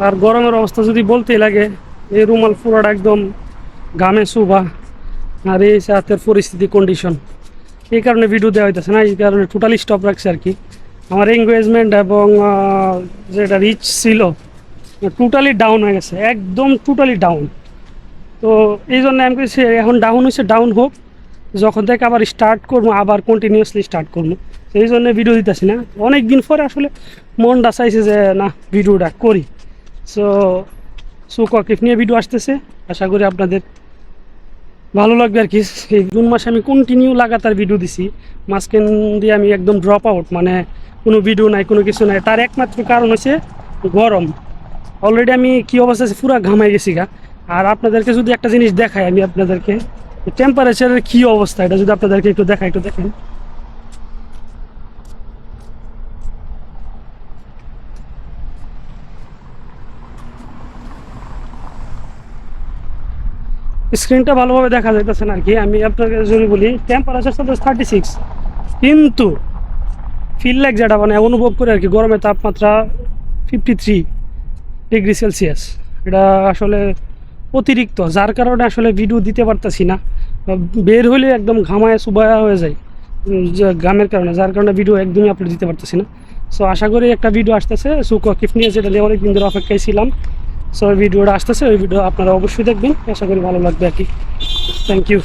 আর গরমের অবস্থা যদি বলতেই লাগে, এই রুমাল পুরোটা একদম ঘামে শুভা, আর এই হাতের পরিস্থিতি কন্ডিশন এই কারণে ভিডিও দেওয়া হইতেছে না, এই কারণে টোটালি স্টপ রাখছে আর কি। আমার এঙ্গেজমেন্ট এবং যেটা রিচ ছিল টোটালি ডাউন হয়ে গেছে, একদম টোটালি ডাউন তো এই জন্য আমি বলছি এখন ডাউন হয়েছে ডাউন হোক, যখন থেকে আবার স্টার্ট করব, আবার কন্টিনিউয়াসলি স্টার্ট করব। সেই জন্য ভিডিও দিতেছি না। অনেক দিন পরে আসলে মনটা চাইছে যে, না ভিডিওটা করি। সো সুককিফ নিয়ে ভিডিও আসতেছে। আশা করি আপনাদের ভালো লাগবে আর কি। এই জুন মাসে আমি কন্টিনিউ লাগাতার ভিডিও দিছি। মাঝখান দিয়ে আমি একদম ড্রপ আউট মানে কোনো ভিডিও নাই, কোনো কিছু নাই। তার একমাত্র কারণ হচ্ছে গরম। অলরেডি আমি কি অবস্থা আছে, পুরো ঘামাই গেছি গা। আর আপনাদেরকে যদি একটা জিনিস দেখাই, আমি আপনাদেরকে টেম্পারেচারের কি অবস্থা, এটা যদি আপনাদেরকে একটু দেখাই, একটু দেখেন। স্ক্রিনটা ভালোভাবে দেখা যাইতেছে না আর কি আমি আপনাকে যদি বলি টেম্পারেচার তো থার্টি সিক্স কিন্তু ফিল লাইক যেটা মানে অনুভব করে আর কি গরমের তাপমাত্রা ফিফটি থ্রি ডিগ্রি সেলসিয়াস এটা আসলে অতিরিক্ত, যার কারণে আসলে ভিডিও দিতে পারতেছি না। বের হলে একদম ঘামায় সুবায়া হয়ে যায় ঘামের কারণে, যার কারণে ভিডিও একদমই আপলোড দিতে পারতেছি না। সো আশা করি একটা ভিডিও আসতেছে, সুক কিফ নিয়ে যেটা নিয়ে অনেক দিন ধরে অপেক্ষায় ছিলাম। সো ওই ভিডিওটা আসতেছে ওই ভিডিও আপনারা অবশ্যই দেখবেন। আশা করি ভালো লাগবে আর কি। Thank you